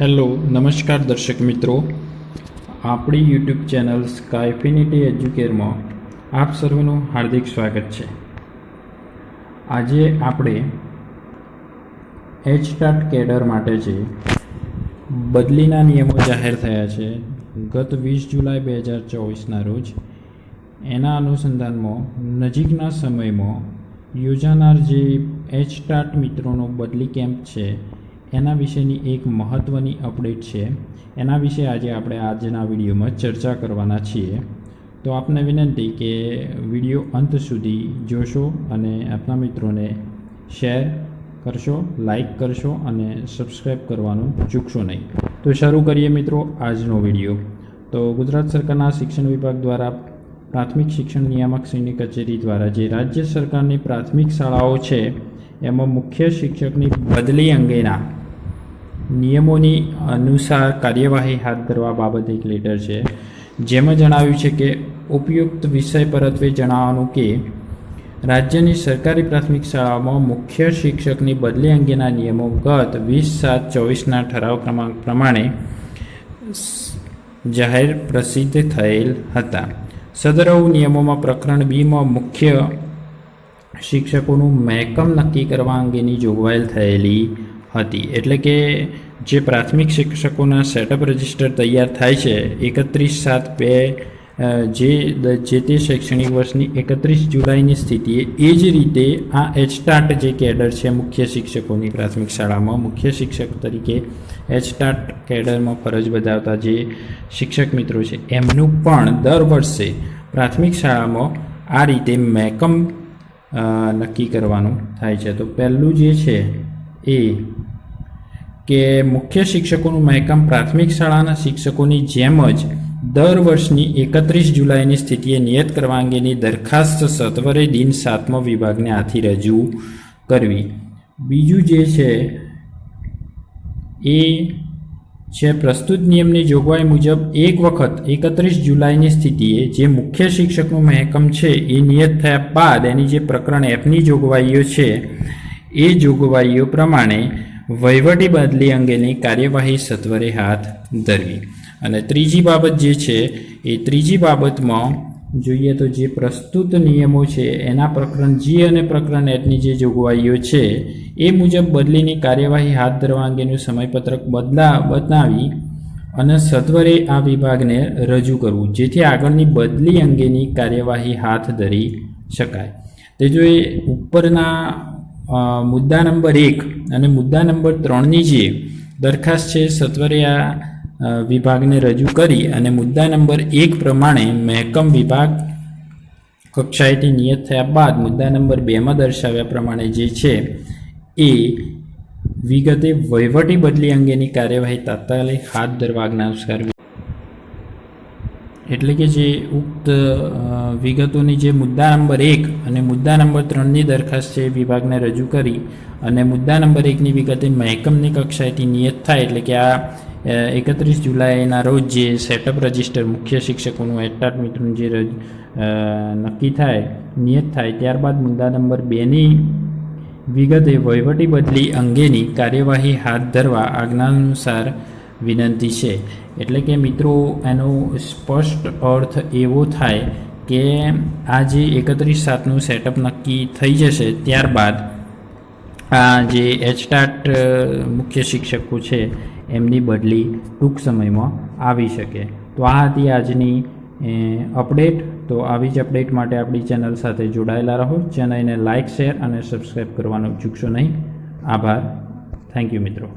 Hello, નમસ્કાર દર્શક મિત્રો. આપણી યુટ્યુબ ચેનલ સ્કાયફિનિટી એજ્યુકેરમાં આપ સર્વનું હાર્દિક સ્વાગત છે. આજે આપણે એચ ટાટ કેડર માટે જે બદલીના નિયમો જાહેર થયા છે, ગત વીસ જુલાઈ બે હજાર ચોવીસના રોજ, એના અનુસંધાનમાં નજીકના સમયમાં યોજાનાર જે એચ ટાટ મિત્રોનો બદલી કેમ્પ છે એના વિશેની એક મહત્ત્વની અપડેટ છે. એના વિશે આજે આપણે આજના વિડીયોમાં ચર્ચા કરવાના છીએ. તો આપને વિનંતી કે વીડિયો અંત સુધી જોશો અને આપના મિત્રોને શેર કરશો, લાઈક કરશો અને સબસ્ક્રાઈબ કરવાનું ચૂકશો નહીં. તો શરૂ કરીએ મિત્રો આજનો વીડિયો. તો ગુજરાત સરકારના શિક્ષણ વિભાગ દ્વારા પ્રાથમિક શિક્ષણ નિયામક શ્રીની કચેરી દ્વારા જે રાજ્ય સરકારની પ્રાથમિક શાળાઓ છે, એમાં મુખ્ય શિક્ષકની બદલી અંગેના નિયમોની અનુસાર કાર્યવાહી હાથ ધરવા બાબતે એક લેટર છે. જેમાં જણાવ્યું છે કે, ઉપયુક્ત વિષય પરત્વે જણાવવાનું કે, રાજ્યની સરકારી પ્રાથમિક શાળાઓમાં મુખ્ય શિક્ષકની બદલી અંગેના નિયમો ગત વીસ સાત ચોવીસના ઠરાવ ક્રમાંક પ્રમાણે જાહેર પ્રસિદ્ધ થયેલ હતા. સદરવ નિયમોમાં પ્રકરણ બીમાં મુખ્ય શિક્ષકોનું મહેકમ નક્કી કરવા અંગેની જોગવાઈ થયેલી હતી. એટલે કે જે પ્રાથમિક શિક્ષકોના સેટઅપ રજિસ્ટર તૈયાર થાય છે, એકત્રીસ સાત બે જે જે તે શૈક્ષણિક વર્ષની એકત્રીસ જુલાઈની સ્થિતિએ એ જ રીતે આ એચટાટ જે કેડર છે મુખ્ય શિક્ષકોની પ્રાથમિક શાળામાં, મુખ્ય શિક્ષક તરીકે એચટાટ કેડરમાં ફરજ બજાવતા જે શિક્ષક મિત્રો છે, એમનું પણ દર વર્ષે પ્રાથમિક શાળામાં આ રીતે મેકમ નક્કી કરવાનું થાય છે. તો પહેલું જે છે એ કે મુખ્ય શિક્ષકોનું મહેકમ પ્રાથમિક શાળાના શિક્ષકોની જેમ જ દર વર્ષની એકત્રીસ જુલાઈની સ્થિતિએ નિયત કરવા અંગેની દરખાસ્ત સત્વરે દિન સાતમો વિભાગને આથી રજૂ કરવી. બીજું જે છે, એ છે પ્રસ્તુત નિયમની જોગવાઈ મુજબ એક વખત એકત્રીસ જુલાઈની સ્થિતિએ જે મુખ્ય શિક્ષકનું મહેકમ છે એ નિયત થયા બાદ એની જે પ્રકરણ એફની જોગવાઈઓ છે, એ જોગવાઈઓ પ્રમાણે વહીવટી બદલી અંગેની કાર્યવાહી સત્વરે હાથ ધરવી. અને ત્રીજી બાબત જે છે, એ ત્રીજી બાબતમાં જોઈએ તો જે પ્રસ્તુત નિયમો છે, એના પ્રકરણ જી અને પ્રકરણ એટની જે જોગવાઈઓ છે, એ મુજબ બદલીની કાર્યવાહી હાથ ધરવા અંગેનું સમયપત્રક બદલા બનાવી અને સત્વરે આ વિભાગને રજૂ કરવું, જેથી આગળની બદલી અંગેની કાર્યવાહી હાથ ધરી શકાય. તે જો એ ઉપરના મુદ્દા નંબર એક અને મુદ્દા નંબર ત્રણની જે દરખાસ્ત છે સત્વરે આ વિભાગને રજૂ કરી અને મુદ્દા નંબર એક પ્રમાણે મહેકમ વિભાગ કક્ષાએથી નિયત થયા બાદ મુદ્દા નંબર બેમાં દર્શાવ્યા પ્રમાણે જે છે એ વિગતે વહીવટી બદલી અંગેની કાર્યવાહી તાત્કાલિક હાથ ધરવા આજ્ઞાનુસાર એટલે કે જે ઉક્ત વિગતોની જે મુદ્દા નંબર એક અને મુદ્દા નંબર ત્રણની દરખાસ્ત છે વિભાગને રજૂ કરી અને મુદ્દા નંબર એકની વિગતે મહેકમની કક્ષાએથી નિયત થાય એટલે કે આ એકત્રીસ જુલાઈના રોજ જે સેટઅપ રજિસ્ટર મુખ્ય શિક્ષકોનું એટાટ મિત્રનું જે નક્કી થાય, નિયત થાય, ત્યારબાદ મુદ્દા નંબર બેની વિગતે વહીવટી બદલી અંગેની કાર્યવાહી હાથ ધરવા આજ્ઞાનુસાર વિનંતી છે. એટલે કે મિત્રો, એનો સ્પષ્ટ અર્થ એવો થાય કે આ જે એકત્રીસ સાતનું સેટઅપ નક્કી થઈ જશે, ત્યારબાદ આ જે એચટાટ મુખ્ય શિક્ષકો છે, એમની બદલી ટૂંક સમયમાં આવી શકે. તો આ હતી આજની અપડેટ તો આવી જ અપડેટ માટે આપણી ચેનલ સાથે જોડાયેલા રહો. ચેનલને લાઇક શેર અને સબસ્ક્રાઈબ કરવાનું ચૂકશો નહીં. આભાર. થેન્ક યુ મિત્રો.